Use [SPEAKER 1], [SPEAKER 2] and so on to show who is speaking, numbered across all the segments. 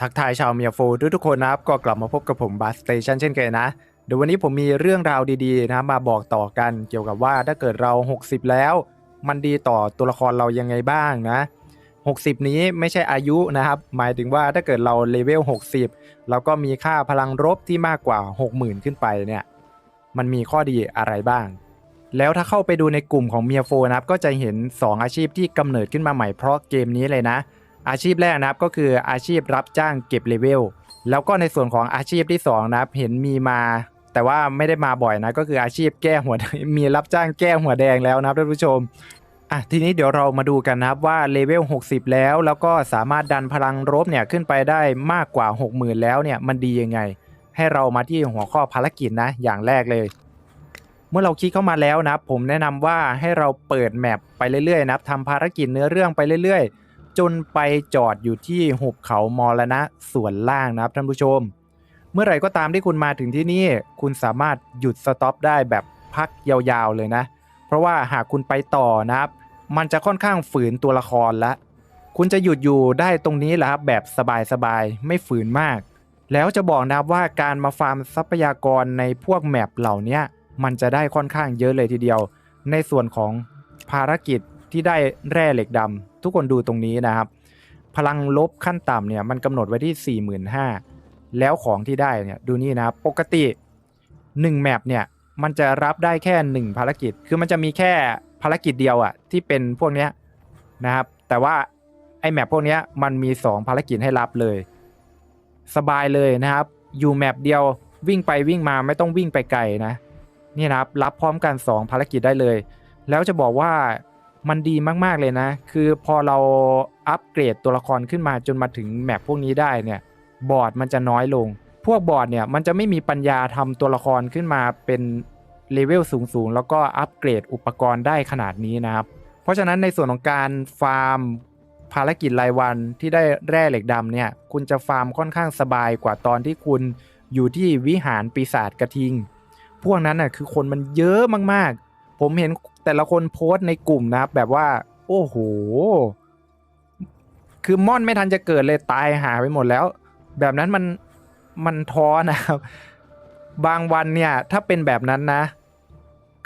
[SPEAKER 1] ทักทายชาวเมียโฟทุกทุกคนนะครับ ก็กลับมาพบกับผมบัสเตชันเช่นเคยนะ เดี๋ยววันนี้ผมมีเรื่องราวดีๆนะมาบอกต่อกันเกี่ยวกับว่าถ้าเกิดเรา 60 แล้ว มันดีต่อตัวละครเรายังไงบ้างนะ 60 นี้ไม่ใช่อายุนะครับ หมายถึงว่าถ้าเกิดเราเลเวล 60เราก็มีค่าพลังรบที่มากกว่า 60,000 ขึ้นไปเนี่ย มันมีข้อดีอะไรบ้าง แล้วถ้าเข้าไปดูในกลุ่มของเมียโฟนะครับก็จะเห็น 2 อาชีพที่กำเนิดขึ้นมาใหม่เพราะเกมนี้เลยนะ อาชีพแรกนะครับก็คืออาชีพรับจ้างเก็บเลเวลแล้วก็ในส่วนของอาชีพที่สองนะครับเห็นมีมา แต่ว่าไม่ได้มาบ่อยนะก็คืออาชีพแก้หัวมีรับจ้างแก้หัวแดงแล้วนะครับท่านผู้ชมอะทีนี้เดี๋ยวเรามาดูกันนะครับว่าเลเวล60 แล้ว แล้วก็สามารถดันพลังรบเนี่ยขึ้นไปได้มากกว่า 60,000 แล้วเนี่ยมันดียังไง ให้เรามาที่หัวข้อภารกิจนะอย่างแรกเลย เมื่อเราคลิกเข้ามาแล้วนะผมแนะนำว่าให้เราเปิดแมปไปเรื่อยๆนะทำภารกิจเนื้อเรื่องไปเรื่อยๆ จนไปจอดอยู่ที่หุบเขามรณะส่วนล่างนะครับท่านผู้ชม เมื่อไหร่ก็ตามที่คุณมาถึงที่นี่ คุณสามารถหยุดสต็อปได้แบบพักยาวๆเลยนะ เพราะว่าหากคุณไปต่อนะครับ มันจะค่อนข้างฝืนตัวละครละ คุณจะหยุดอยู่ได้ตรงนี้แหละครับแบบสบายๆไม่ฝืนมาก แล้วจะบอกนะครับว่าการมาฟาร์มทรัพยากรในพวกแมปเหล่านี้มันจะได้ค่อนข้างเยอะเลยทีเดียว ในส่วนของภารกิจ ที่ได้แร่เหล็กดำทุกคนดูตรงนี้นะครับ พลังลบขั้นต่ำเนี่ยมันกำหนดไว้ที่ 45,000แล้วของที่ได้เนี่ยดูนี่นะครับปกติ1แมปเนี่ยมันจะรับได้แค่ 1 ภารกิจ คือมันจะมีแค่ภารกิจเดียวอะที่เป็นพวกเนี้ยนะครับ แต่ว่าไอแมปพวกเนี้ยมันมี 2 ภารกิจให้รับเลย สบายเลยนะครับ อยู่แมปเดียววิ่งไปวิ่งมาไม่ต้องวิ่งไปไกลนะนี่นะครับรับพร้อมกัน 2 ภารกิจได้เลย แล้วจะบอกว่า มันดีมากๆเลยนะ คือพอเราอัปเกรดตัวละครขึ้นมาจนมาถึงแมปพวกนี้ได้เนี่ยบอร์ดมันจะน้อยลง พวกบอร์ดเนี่ยมันจะไม่มีปัญญาทำตัวละครขึ้นมาเป็นเลเวลสูงๆ แล้วก็อัปเกรดอุปกรณ์ได้ขนาดนี้นะครับ เพราะฉะนั้นในส่วนของการฟาร์มภารกิจรายวันที่ได้แร่เหล็กดำเนี่ย คุณจะฟาร์มค่อนข้างสบายกว่าตอนที่คุณอยู่ที่วิหารปีศาจกระทิง พวกนั้นน่ะคือคนมันเยอะมากๆ ผมเห็น แต่ละคนโพสต์ในกลุ่มนะครับ แบบว่า โอ้โห คือม่อนไม่ทันจะเกิดเลยตายหาไปหมดแล้ว แบบนั้นมันมันท้อนะครับ บางวันเนี่ย ถ้าเป็นแบบนั้นนะ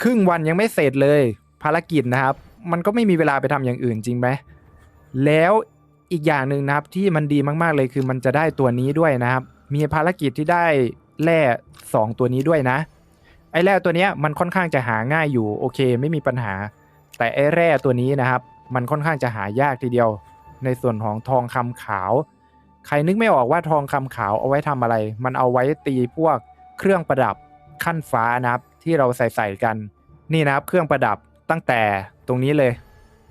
[SPEAKER 1] ครึ่งวันยังไม่เสร็จเลย ภารกิจนะครับ มันก็ไม่มีเวลาไปทำอย่างอื่นจริงไหมแล้วอีกอย่างหนึ่งนะครับที่มันดีมากๆเลยคือมันจะได้ตัวนี้ด้วยนะครับ มีภารกิจที่ได้แร่สองตัวนี้ด้วยนะ ไอ้แร่ตัวเนี้ยมันค่อนข้างจะหาง่ายอยู่โอเค ไม่มีปัญหา แต่ไอ้แร่ตัวนี้นะครับ มันค่อนข้างจะหายากทีเดียว ในส่วนของทองคำขาว ใครนึกไม่ออกว่าทองคำขาวเอาไว้ทำอะไร มันเอาไว้ตีพวกเครื่องประดับขั้นฟ้านะครับ ที่เราใส่ใส่กัน นี่นะครับเครื่องประดับตั้งแต่ตรงนี้เลย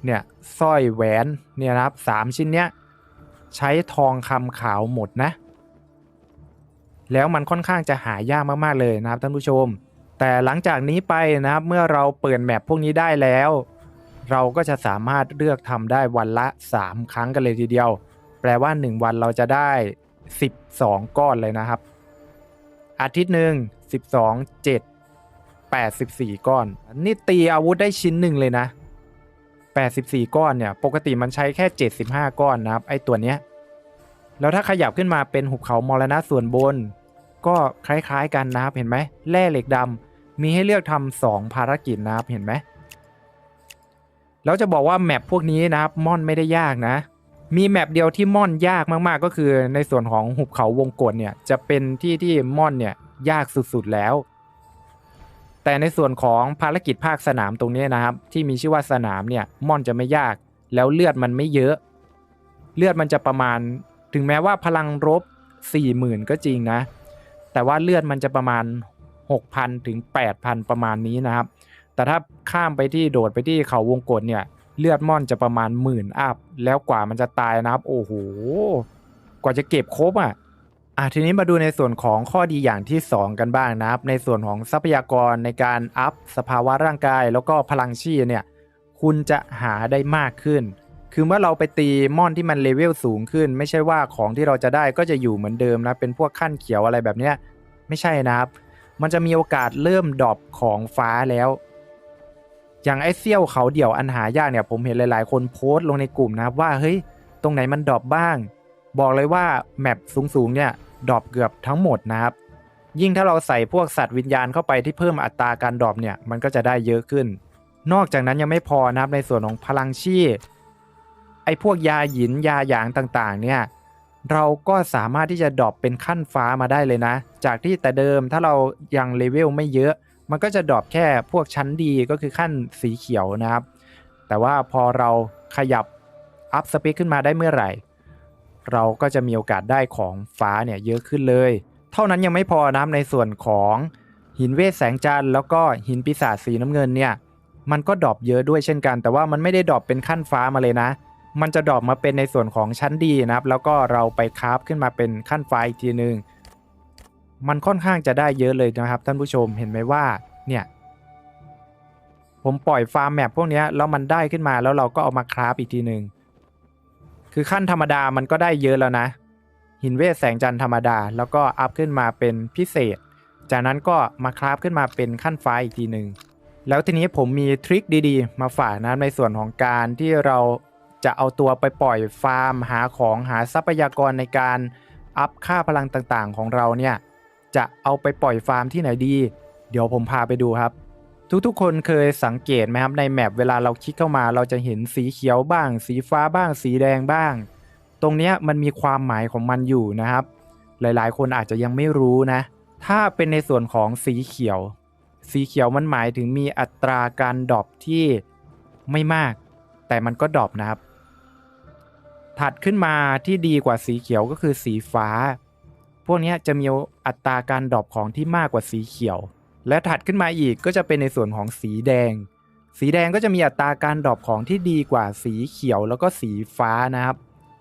[SPEAKER 1] เนี่ยสร้อยแหวนเนี่ยนะครับสามชิ้นเนี้ยใช้ทองคำขาวหมดนะ แล้วมันค่อนข้างจะหายากมากๆเลยนะครับท่านผู้ชม แต่หลังจากนี้ไปนะครับเมื่อเราเปิดแมปพวกนี้ได้แล้ว เราก็จะสามารถเลือกทำได้วันละ 3 ครั้งกันเลยทีเดียว แปลว่า 1 วันเราจะได้ 12 ก้อนเลยนะครับ อาทิตย์หนึ่ง12 7 84 ก้อน นี่ตีอาวุธได้ชิ้นหนึ่งเลยนะ 84 ก้อนเนี่ย ปกติมันใช้แค่ 75 ก้อนนะครับ ไอตัวเนี้ยแล้วถ้าขยับขึ้นมาเป็นหุบเขามรณะส่วนบน ก็คล้ายๆกันนะครับเห็นไหมแร่เหล็กดำ มีให้เลือกทำสองภารกิจนะครับเห็นไหมแล้วจะบอกว่าแมปพวกนี้นะครับม่อนไม่ได้ยากนะ มีแมปเดียวที่ม่อนยากมากๆ ก็คือในส่วนของหุบเขาวงกฏเนี่ยจะเป็นที่ที่ม่อนเนี่ยยากสุดๆแล้ว แต่ในส่วนของภารกิจภาคสนามตรงนี้นะครับ ที่มีชื่อว่าสนามเนี่ยม่อนจะไม่ยาก แล้วเลือดมันไม่เยอะ เลือดมันจะประมาณ ถึงแม้ว่าพลังรบ 40,000 ก็จริงนะ แต่ว่าเลือดมันจะประมาณ 6,000 ถึง 8,000 ประมาณนี้นะครับ แต่ถ้าข้ามไปที่โดดไปที่เขาวงกฏเนี่ย เลือดม่อนจะประมาณหมื่นอัพ แล้วกว่ามันจะตายนะครับ โอ้โห กว่าจะเก็บครบอะอะทีนี้มาดูในส่วนของข้อดีอย่างที่ 2 กันบ้างนะครับ ในส่วนของทรัพยากรในการอัพสภาวะร่างกาย แล้วก็พลังชีเนี่ย คุณจะหาได้มากขึ้น คือเมื่อเราไปตีม่อนที่มันเลเวลสูงขึ้น ไม่ใช่ว่าของที่เราจะได้ก็จะอยู่เหมือนเดิมนะ เป็นพวกขั้นเขียวอะไรแบบเนี้ย ไม่ใช่นะครับ มันจะมีโอกาสเริ่มดรอปของฟ้าแล้ว อย่างไอเซี่ยวเขาเดี่ยวอันหายากเนี่ยผมเห็นหลาย ๆ คนโพสต์ลงในกลุ่มนะครับว่าเฮ้ยตรงไหนมันดรอปบ้าง บอกเลยว่าแมปสูง ๆ เนี่ยดรอปเกือบทั้งหมดนะครับ ยิ่งถ้าเราใส่พวกสัตว์วิญญาณเข้าไปที่เพิ่มอัตราการดรอปเนี่ยมันก็จะได้เยอะขึ้น นอกจากนั้นยังไม่พอนะครับในส่วนของพลังชีพไอพวกยาหยินยาหยางต่าง ๆ เนี่ย เราก็สามารถที่จะดรอปเป็นขั้นฟ้ามาได้เลยนะ จากที่แต่เดิมถ้าเรายังเลเวลไม่เยอะ มันก็จะดรอปแค่พวกชั้นดีก็คือขั้นสีเขียวนะครับ แต่ว่าพอเราขยับอัพสเปคขึ้นมาได้เมื่อไหร่ เราก็จะมีโอกาสได้ของฟ้าเนี่ยเยอะขึ้นเลย เท่านั้นยังไม่พอนะในส่วนของหินเวทแสงจันทร์แล้วก็หินปีศาจสีน้ำเงินเนี่ยมันก็ดรอปเยอะด้วยเช่นกัน แต่ว่ามันไม่ได้ดรอปเป็นขั้นฟ้ามาเลยนะ มันจะดรอปมาเป็นในส่วนของชั้นดีนะครับ แล้วก็เราไปคราฟขึ้นมาเป็นขั้นไฟอีกทีนึง มันค่อนข้างจะได้เยอะเลยนะครับท่านผู้ชมเห็นไหมว่าเนี่ยผมปล่อยฟาร์มแมปพวกนี้แล้วมันได้ขึ้นมาแล้วเราก็เอามาคราฟอีกทีหนึ่งคือขั้นธรรมดามันก็ได้เยอะแล้วนะ หินเวทแสงจันทร์ธรรมดา แล้วก็อัพขึ้นมาเป็นพิเศษ จากนั้นก็มาคราฟขึ้นมาเป็นขั้นไฟอีกทีหนึ่งแล้วทีนี้ผมมีทริคดีๆ มาฝากนะในส่วนของการที่เรา จะเอาตัวไปปล่อยฟาร์ม หาของหาทรัพยากรในการอัพค่าพลังต่างๆ ของเราเนี่ยจะเอาไปปล่อยฟาร์มที่ไหนดี เดี๋ยวผมพาไปดูครับ ทุกๆ คนเคยสังเกตไหมครับในแมปเวลาเราคลิกเข้ามาเราจะเห็นสีเขียวบ้าง สีฟ้าบ้าง สีแดงบ้าง ตรงนี้มันมีความหมายของมันอยู่นะครับ หลายๆ คนอาจจะยังไม่รู้นะ ถ้าเป็นในส่วนของสีเขียว สีเขียวมันหมายถึงมีอัตราการดรอปที่ไม่มาก แต่มันก็ดรอปนะครับ ถัดขึ้นมาที่ดีกว่าสีเขียวก็คือสีฟ้า พวกนี้จะมีอัตราการดรอปของที่มากกว่าสีเขียว และถัดขึ้นมาอีกก็จะเป็นในส่วนของสีแดง สีแดงก็จะมีอัตราการดรอปของที่ดีกว่าสีเขียวแล้วก็สีฟ้านะครับ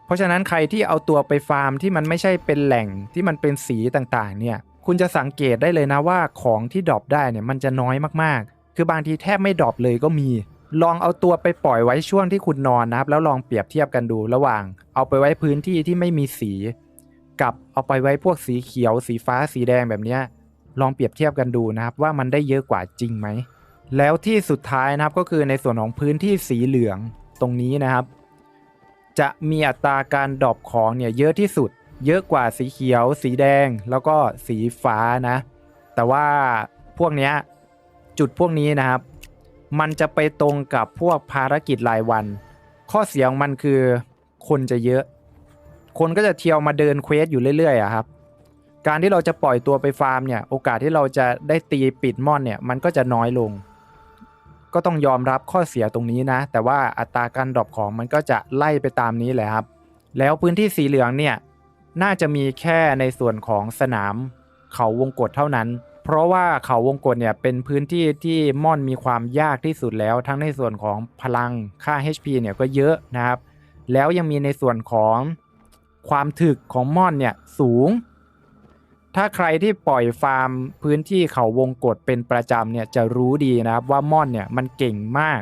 [SPEAKER 1] เพราะฉะนั้นใครที่เอาตัวไปฟาร์มที่มันไม่ใช่เป็นแหล่งที่มันเป็นสีต่างๆ เนี่ย คุณจะสังเกตได้เลยนะว่าของที่ดรอปได้เนี่ยมันจะน้อยมากๆ คือบางทีแทบไม่ดรอปเลยก็มี ลองเอาตัวไปปล่อยไว้ช่วงที่คุณนอนนะครับ แล้วลองเปรียบเทียบกันดูระหว่าง เอาไปไว้พื้นที่ที่ไม่มีสี กับเอาไปไว้พวกสีเขียว สีฟ้าสีแดงแบบเนี้ยลองเปรียบเทียบกันดูนะครับ ว่ามันได้เยอะกว่าจริงไหม แล้วที่สุดท้ายนะครับก็คือในส่วนของพื้นที่สีเหลืองตรงนี้นะครับ จะมีอัตราการดรอปของเนี่ยเยอะที่สุด เยอะกว่าสีเขียว สีแดงแล้วก็สีฟ้านะ แต่ว่าพวกเนี้ยจุดพวกนี้นะครับ มันจะไปตรงกับพวกภารกิจรายวัน ข้อเสียของมันคือคนจะเยอะ คนก็จะเที่ยวมาเดินเควสอยู่เรื่อยๆอะครับ การที่เราจะปล่อยตัวไปฟาร์มเนี่ย โอกาสที่เราจะได้ตีปิดมอนเนี่ยมันก็จะน้อยลง ก็ต้องยอมรับข้อเสียตรงนี้นะ แต่ว่าอัตราการดรอปของมันก็จะไล่ไปตามนี้แหละครับ แล้วพื้นที่สีเหลืองเนี่ยน่าจะมีแค่ในส่วนของสนามเขาวงกฏเท่านั้น เพราะว่าเขาวงกฏเนี่ยเป็นพื้นที่ที่ม่อนมีความยากที่สุดแล้ว ทั้งในส่วนของพลังค่า HP เนี่ยก็เยอะนะครับ แล้วยังมีในส่วนของความถึกของม่อนเนี่ยสูง ถ้าใครที่ปล่อยฟาร์มพื้นที่เขาวงกฏเป็นประจำเนี่ยจะรู้ดีนะครับว่าม่อนเนี่ยมันเก่งมาก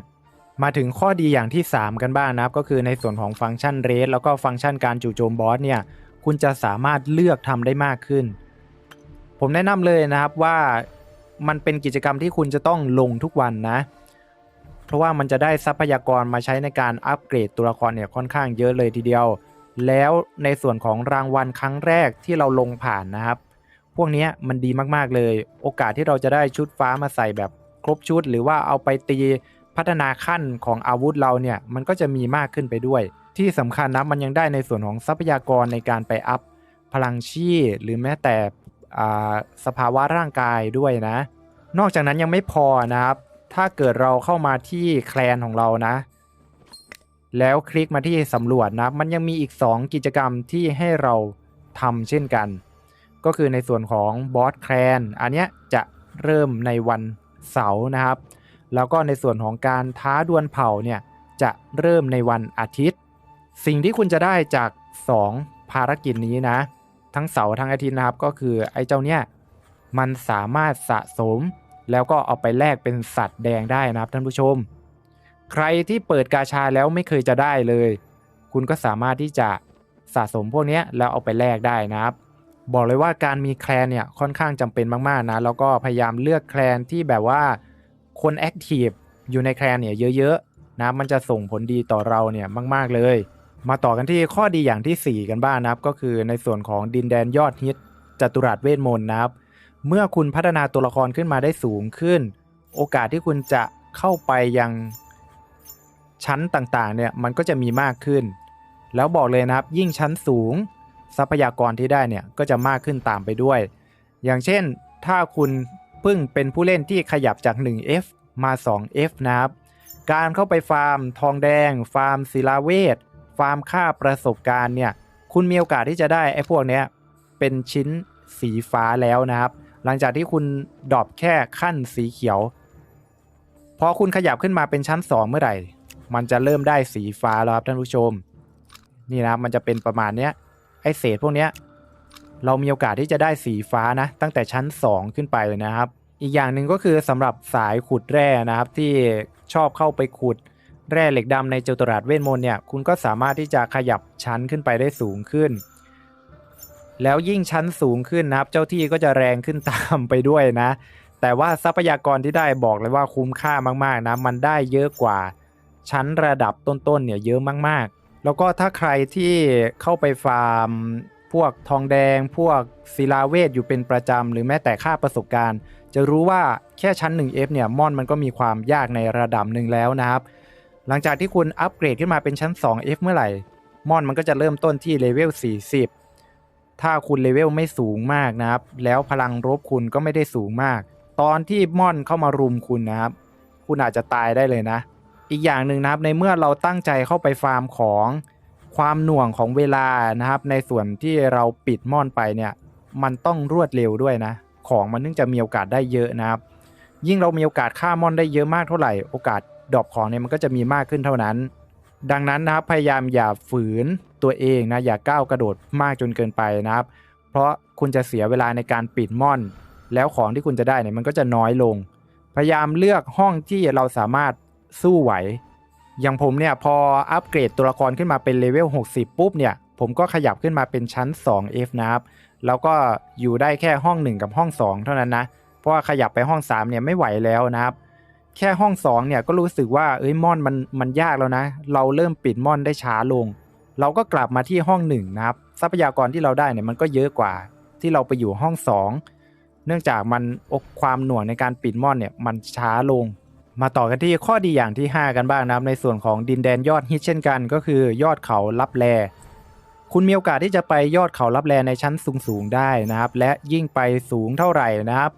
[SPEAKER 1] มาถึงข้อดีอย่างที่ 3 กันบ้างนะครับ ก็คือในส่วนของฟังก์ชันเรสแล้วก็ฟังก์ชันการจู่โจมบอสเนี่ยคุณจะสามารถเลือกทำได้มากขึ้น ผมแนะนำเลยนะครับว่ามันเป็นกิจกรรมที่คุณจะต้องลงทุกวันนะ เพราะว่ามันจะได้ทรัพยากรมาใช้ในการอัปเกรดตัวละครเนี่ยค่อนข้างเยอะเลยทีเดียว แล้วในส่วนของรางวัลครั้งแรกที่เราลงผ่านนะครับ พวกเนี้ยมันดีมากๆเลย โอกาสที่เราจะได้ชุดฟ้ามาใส่แบบครบชุด หรือว่าเอาไปตีพัฒนาขั้นของอาวุธเราเนี่ยมันก็จะมีมากขึ้นไปด้วย ที่สำคัญนะมันยังได้ในส่วนของทรัพยากรในการไปอัพพลังชีหรือแม้แต่ สภาวะร่างกายด้วยนะ นอกจากนั้นยังไม่พอนะครับ ถ้าเกิดเราเข้ามาที่แคลนของเรานะ แล้วคลิกมาที่สำรวจนะมันยังมีอีก 2 กิจกรรมที่ให้เราทำเช่นกัน ก็คือในส่วนของบอสแคลนอันเนี้ยจะเริ่มในวันเสาร์นะครับ แล้วก็ในส่วนของการท้าดวลเผ่าเนี่ยจะเริ่มในวันอาทิตย์ สิ่งที่คุณจะได้จาก 2 ภารกิจนี้นะ ทั้งเสาร์ทั้งอาทิตย์นะครับ ก็คือไอ้เจ้าเนี่ยมันสามารถสะสม แล้วก็เอาไปแลกเป็นสัตว์แดงได้นะครับท่านผู้ชม ใครที่เปิดกาชาแล้วไม่เคยจะได้เลย คุณก็สามารถที่จะสะสมพวกเนี้ยแล้วเอาไปแลกได้นะครับ บอกเลยว่าการมีแคลนเนี่ยค่อนข้างจำเป็นมากๆนะแล้วก็พยายามเลือกแคลนที่แบบว่าคนแอคทีฟอยู่ในแคลนเนี่ยเยอะๆนะมันจะส่งผลดีต่อเราเนี่ยมาก ๆเลย มาต่อกันที่ข้อดีอย่างทีสี่ 4 กันบ้างนะครับ ก็คือในส่วนของดินแดนยอดฮิตจัตุรัสเวทมนต์นะครับ เมื่อคุณพัฒนาตัวละครขึ้นมาได้สูงขึ้น โอกาสที่คุณจะเข้าไปยังชั้นต่างๆเนี่ยมันก็จะมีมากขึ้น แล้วบอกเลยนะครับยิ่งชั้นสูงทรัพยากรที่ได้เนี่ยก็จะมากขึ้นตามไปด้วย อย่างเช่นถ้าคุณเพิ่งเป็นผู้เล่นที่ขยับจาก 1F มา 2F นะครับ การเข้าไปฟาร์ม ทองแดง ฟาร์มศิลาเวท ฟามค่าประสบการณ์เนี่ยคุณมีโอกาสที่จะได้ไอ้พวกเนี้ยเป็นชิ้นสีฟ้าแล้วนะครับ หลังจากที่คุณดรอปแค่ขั้นสีเขียวพอคุณขยับขึ้นมาเป็นชั้น 2 เมื่อไหร่ มันจะเริ่มได้สีฟ้าแล้วครับท่านผู้ชม นี่นะครับมันจะเป็นประมาณเนี้ยไอเศษพวกเนี้ยเรามีโอกาสที่จะได้สีฟ้านะ ตั้งแต่ชั้น 2 ขึ้นไปเลยนะครับ อีกอย่างหนึ่งก็คือสำหรับสายขุดแร่นะครับ ที่ชอบเข้าไปขุด แร่เหล็กดำในจตุรัสเวทมนต์เนี่ยคุณก็สามารถที่จะขยับชั้นขึ้นไปได้สูงขึ้น แล้วยิ่งชั้นสูงขึ้นนะครับ เจ้าที่ก็จะแรงขึ้นตามไปด้วยนะ แต่ว่าทรัพยากรที่ได้บอกเลยว่าคุ้มค่ามากๆนะมันได้เยอะกว่าชั้นระดับต้นๆเนี่ยเยอะมากๆ แล้วก็ถ้าใครที่เข้าไปฟาร์มพวกทองแดง พวกศิลาเวทอยู่เป็นประจำ หรือแม้แต่ค่าประสบการณ์ จะรู้ว่าแค่ชั้น 1F เนี่ยมอนมันก็มีความยากในระดับหนึ่งแล้วนะครับ หลังจากที่คุณอัปเกรดขึ้นมาเป็นชั้น 2F เมื่อไหร่ มอนมันก็จะเริ่มต้นที่เลเวล 40 ถ้าคุณเลเวลไม่สูงมากนะครับ แล้วพลังรบคุณก็ไม่ได้สูงมาก ตอนที่มอนเข้ามารุมคุณนะครับ คุณอาจจะตายได้เลยนะ อีกอย่างหนึ่งนะครับ ในเมื่อเราตั้งใจเข้าไปฟาร์มของความหน่วงของเวลานะครับ ในส่วนที่เราปิดมอนไปเนี่ย มันต้องรวดเร็วด้วยนะ ของมันนึงจะมีโอกาสได้เยอะนะครับ ยิ่งเรามีโอกาสฆ่ามอนได้เยอะมากเท่าไหร่ โอกาส ดรอปของเนี่ยมันก็จะมีมากขึ้นเท่านั้น ดังนั้นนะครับพยายามอย่าฝืนตัวเองนะอย่าก้าวกระโดดมากจนเกินไปนะครับ เพราะคุณจะเสียเวลาในการปิดม่อน แล้วของที่คุณจะได้เนี่ยมันก็จะน้อยลง พยายามเลือกห้องที่เราสามารถสู้ไหว อย่างผมเนี่ยพออัปเกรดตัวละครขึ้นมาเป็นเลเวล60 ปุ๊บเนี่ยผมก็ขยับขึ้นมาเป็นชั้น 2F นะครับ แล้วก็อยู่ได้แค่ห้อง 1 กับห้อง 2 เท่านั้นนะ เพราะว่าขยับไปห้อง 3 เนี่ยไม่ไหวแล้วนะครับ แค่ห้อง2เนี่ยก็รู้สึกว่าเอ้ยม่อนมันมันยากแล้วนะ เราเริ่มปิดม่อนได้ช้าลง เราก็กลับมาที่ห้อง1นะครับทรัพยากรที่เราได้เนี่ยมันก็เยอะกว่าที่เราไปอยู่ห้อง2เนื่องจากมันอกความหน่วงในการปิดม่อนเนี่ยมันช้าลง มาต่อกันที่ข้อดีอย่างที่ 5 กันบ้างนะครับในส่วนของดินแดนยอดฮิตเช่นกัน ก็คือยอดเขาลับแลคุณมีโอกาสที่จะไปยอดเขาลับแลในชั้นสูงๆได้นะครับ และยิ่งไปสูงเท่าไหร่นะครับ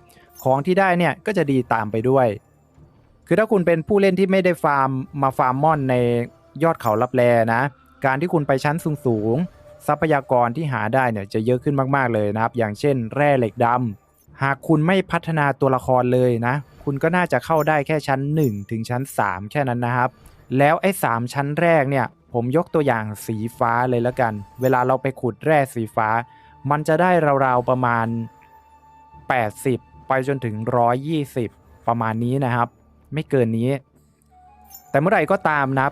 [SPEAKER 1] ของที่ได้เนี่ยก็จะดีตามไปด้วย คือถ้าคุณเป็นผู้เล่นที่ไม่ได้ฟาร์มมาฟาร์มมอนในยอดเขาลับแลนะ การที่คุณไปชั้นสูงๆทรัพยากรที่หาได้เนี่ยจะเยอะขึ้นมากๆเลยนะครับ อย่างเช่น แร่เหล็กดำหากคุณไม่พัฒนาตัวละครเลยนะ คุณก็น่าจะเข้าได้แค่ชั้น 1 ถึงชั้น 3 แค่นั้นนะครับ แล้วไอ้3ชั้นแรกเนี่ย ผมยกตัวอย่างสีฟ้าเลยแล้วกัน เวลาเราไปขุดแร่สีฟ้า มันจะได้ราวๆประมาณ 80 ไปจนถึง 120 ประมาณนี้นะครับ ไม่เกินนี้ แต่เมื่อไหร่ก็ตามนับ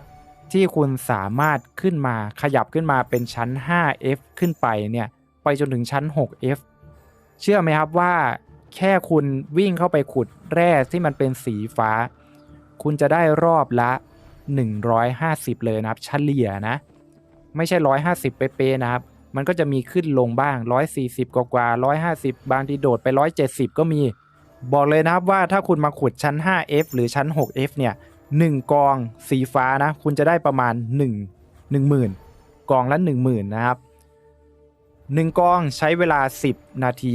[SPEAKER 1] ที่คุณสามารถขึ้นมาขยับขึ้นมาเป็นชั้น 5F ขึ้นไปเนี่ยไปจนถึงชั้น 6F เชื่อไหมครับว่า แค่คุณวิ่งเข้าไปขุดแร่ที่มันเป็นสีฟ้า คุณจะได้รอบละ 150 เลยนะครับเฉลี่ยนะ ไม่ใช่ 150 เป๊ะๆนะครับ มันก็จะมีขึ้นลงบ้าง 140 กว่ากว่า150 บางทีโดดไป 170 ก็มี บอกเลยนะครับว่าถ้าคุณมาขุดชั้น 5F หรือชั้น 6F เนี่ย1กองสีฟ้านะคุณจะได้ประมาณ 1 10,000 กองละ 10,000 นะครับ 1 กองใช้เวลา 10 นาที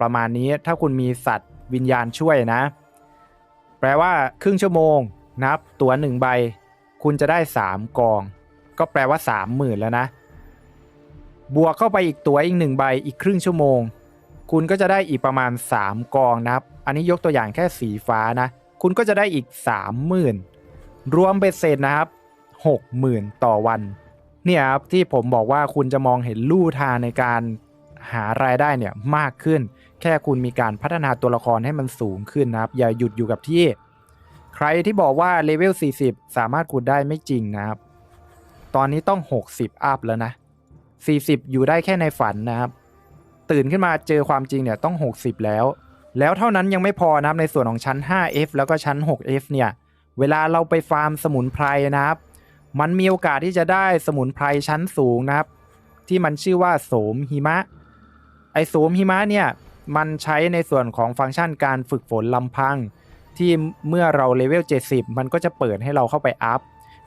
[SPEAKER 1] ประมาณนี้ถ้าคุณมีสัตว์วิญญาณช่วยนะ แปลว่าครึ่งชั่วโมงนับตัวหนึ่งใบ คุณจะได้ 3 กอง ก็แปลว่า 30,000 แล้วนะ บวกเข้าไปอีกตัวอีกหนึ่งใบอีกครึ่งชั่วโมง คุณก็จะได้อีกประมาณ 3 กองนะครับ อันนี้ยกตัวอย่างแค่สีฟ้านะ คุณก็จะได้อีก 30,000 รวมเบ็ดเสร็จนะครับ 60,000 ต่อวันเนี่ยครับที่ผมบอกว่าคุณจะมองเห็นลู่ทางในการหารายได้เนี่ยมากขึ้น แค่คุณมีการพัฒนาตัวละครให้มันสูงขึ้นนะครับ อย่าหยุดอยู่กับที่ ใครที่บอกว่าเลเวล 40 สามารถขุดได้ไม่จริงนะครับ ตอนนี้ต้อง 60 อัพแล้วนะ 40 อยู่ได้แค่ในฝันนะครับ ตื่นขึ้นมาเจอความจริงเนี่ยต้อง 60 แล้ว แล้วเท่านั้นยังไม่พอนะครับในส่วนของชั้น 5F แล้วก็ชั้น 6F เนี่ยเวลาเราไปฟาร์มสมุนไพรนะครับ มันมีโอกาสที่จะได้สมุนไพรชั้นสูงนะครับ ที่มันชื่อว่าโสมหิมะ ไอโสมหิมะเนี่ยมันใช้ในส่วนของฟังก์ชันการฝึกฝนลำพัง ที่เมื่อเราเลเวล 70 มันก็จะเปิดให้เราเข้าไปอัพ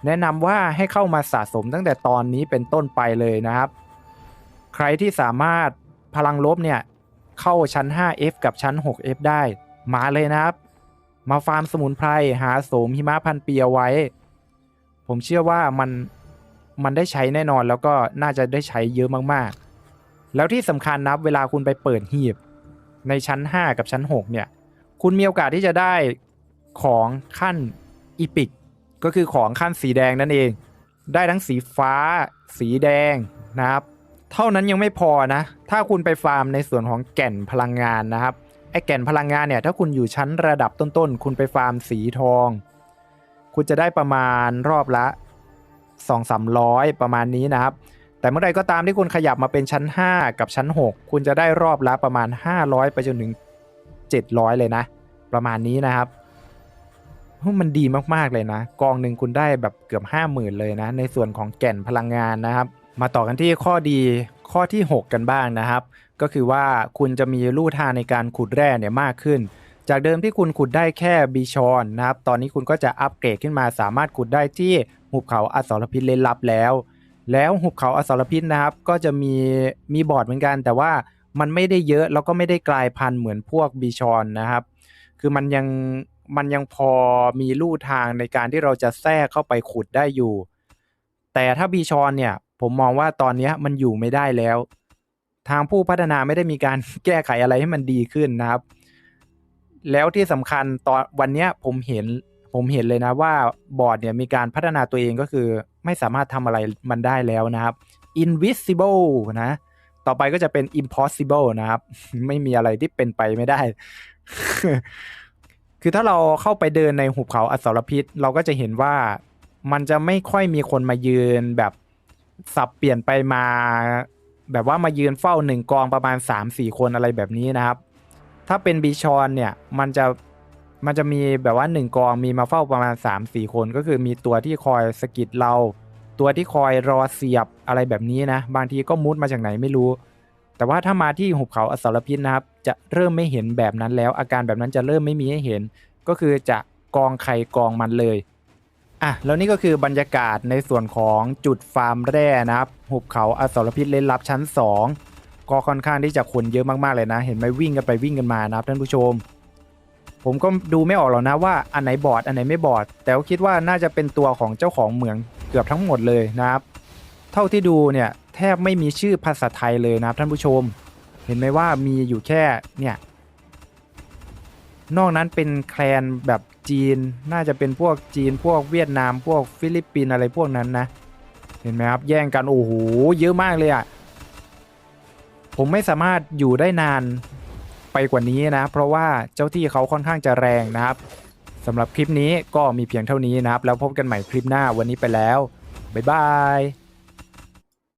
[SPEAKER 1] แนะนำว่าให้เข้ามาสะสมตั้งแต่ตอนนี้เป็นต้นไปเลยนะครับ ใครที่สามารถพลังลบเนี่ย เข้าชั้น 5F กับชั้น 6F ได้ มาเลยนะครับ มาฟาร์มสมุนไพรหาโสมหิมะพันปีเอาไว้ ผมเชื่อว่ามันมันได้ใช้แน่นอนแล้วก็น่าจะได้ใช้เยอะมากๆ แล้วที่สำคัญนะเวลาคุณไปเปิดหีบ ในชั้น 5 กับชั้น 6 เนี่ย คุณมีโอกาสที่จะได้ของขั้นอีพิกก็คือของขั้นสีแดงนั่นเอง ได้ทั้งสีฟ้า สีแดงนะครับ เท่านั้นยังไม่พอนะ ถ้าคุณไปฟาร์มในส่วนของแก่นพลังงานนะครับไอ้แก่นพลังงานเนี่ยถ้าคุณอยู่ชั้นระดับต้นๆ คุณไปฟาร์มสีทอง คุณจะได้ประมาณรอบละ 2 3 0 0 ประมาณนี้นะครับ แต่เมื่อใดก็ตามที่คุณขยับมาเป็นชั้น 5 กับชั้น 6 คุณจะได้รอบละประมาณ 500 ไปจนถึง 700 เลยนะ ประมาณนี้นะครับมันดีมากๆเลยนะ กองหนึ่งคุณได้แบบเกือบ 50,000 เลยนะ ในส่วนของแก่นพลังงานนะครับ มาต่อกันที่ข้อดีข้อที่ 6 กันบ้างนะครับ ก็คือว่าคุณจะมีลู่ทางในการขุดแร่เนี่ยมากขึ้น จากเดิมที่คุณขุดได้แค่บีชอนนะครับ ตอนนี้คุณก็จะอัปเกรดขึ้นมาสามารถขุดได้ที่หุบเขาอสรพิษเลนลับแล้ว แล้วหุบเขาอสรพิษนะครับ ก็จะมีมีบอร์ดเหมือนกัน แต่ว่ามันไม่ได้เยอะแล้วก็ไม่ได้กลายพันธุ์เหมือนพวกบีชอนนะครับ คือมันยังมันยังพอมีลู่ทางในการที่เราจะแทรกเข้าไปขุดได้อยู่ แต่ถ้าบีชอนเนี่ย ผมมองว่าตอนนี้มันอยู่ไม่ได้แล้ว ทางผู้พัฒนาไม่ได้มีการแก้ไขอะไรให้มันดีขึ้นนะครับ แล้วที่สำคัญตอนวันนี้ผมเห็นผมเห็นเลยนะว่าบอร์ดเนี่ยมีการพัฒนาตัวเองก็คือ ไม่สามารถทำอะไรมันได้แล้วนะครับ invisible นะ ต่อไปก็จะเป็น impossible นะครับ ไม่มีอะไรที่เป็นไปไม่ได้ คือถ้าเราเข้าไปเดินในหุบเขาอสรพิษ เราก็จะเห็นว่ามันจะไม่ค่อยมีคนมายืนแบบ สับเปลี่ยนไปมา แบบว่ามายืนเฝ้าหนึ่งกองประมาณ 3-4 คนอะไรแบบนี้นะครับ ถ้าเป็นบีชอนเนี่ยมันจะมันจะมีแบบว่า 1 กองมีมาเฝ้าประมาณ 3-4 คนก็คือมีตัวที่คอยสกิดเรา ตัวที่คอยรอเสียบอะไรแบบนี้นะ บางทีก็มุดมาจากไหนไม่รู้ แต่ว่าถ้ามาที่หุบเขาอสรพิษนะครับ จะเริ่มไม่เห็นแบบนั้นแล้ว อาการแบบนั้นจะเริ่มไม่มีให้เห็น ก็คือจะกองใครกองมันเลย อะแล้วนี่ก็คือบรรยากาศในส่วนของจุดฟาร์มแร่นะครับหุบเขาอสรพิษเล่นลับชั้น 2 ก็ค่อนข้างที่จะคนเยอะมากๆเลยนะ เห็นไหมวิ่งกันไปวิ่งกันมานะครับท่านผู้ชม ผมก็ดูไม่ออกหรอกนะว่าอันไหนบอดอันไหนไม่บอด แต่ก็คิดว่าน่าจะเป็นตัวของเจ้าของเหมืองเกือบทั้งหมดเลยนะครับ เท่าที่ดูเนี่ยแทบไม่มีชื่อภาษาไทยเลยนะครับท่านผู้ชม เห็นไหมว่ามีอยู่แค่เนี่ยนอกนั้นเป็นแคลนแบบ จีน น่าจะเป็นพวกจีนพวกเวียดนามพวกฟิลิปปินส์อะไรพวกนั้นนะ เห็นไหมครับแย่งกันโอ้โหเยอะมากเลยอะ่ะผมไม่สามารถอยู่ได้นานไปกว่านี้นะ เพราะว่าเจ้าที่เขาค่อนข้างจะแรงนะครับสำหรับคลิปนี้ก็มีเพียงเท่านี้นะครับ แล้วพบกันใหม่คลิปหน้าวันนี้ไปแล้ว บ๊ายบาย